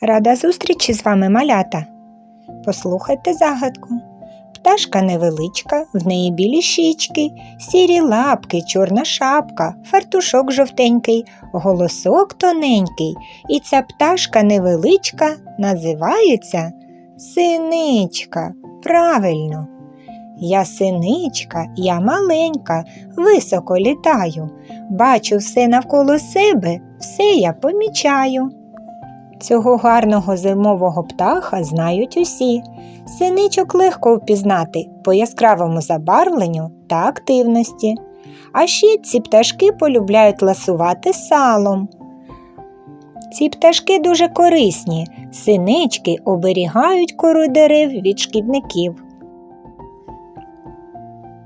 Рада зустрічі з вами, малята. Послухайте загадку. Пташка невеличка, в неї білі щічки, сірі лапки, чорна шапка, фартушок жовтенький, голосок тоненький. І ця пташка невеличка називається синичка. Правильно. Я синичка, я маленька, високо літаю. Бачу все навколо себе, все я помічаю. Цього гарного зимового птаха знають усі. Синичок легко впізнати по яскравому забарвленню та активності. А ще ці пташки полюбляють ласувати салом. Ці пташки дуже корисні. Синички оберігають кору дерев від шкідників.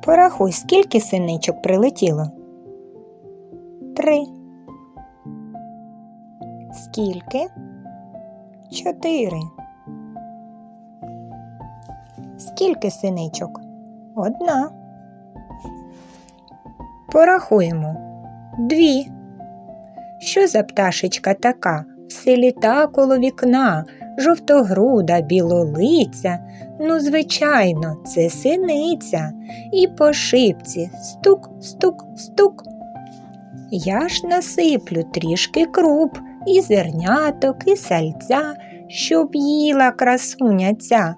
Порахуй, скільки синичок прилетіло? Три. Скільки? Чотири. Скільки синичок? Одна. Порахуємо. Дві. Що за пташечка така? Все літа коло вікна, жовтогруда, білолиця. Ну, звичайно, це синиця. І по шипці стук, стук, стук. Я ж насиплю трішки круп, і зерняток, і сальця, щоб їла красуня ця.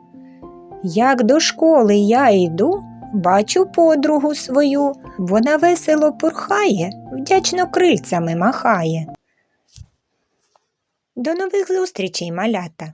Як до школи я йду, бачу подругу свою, вона весело пурхає, вдячно крильцями махає. До нових зустрічей, малята!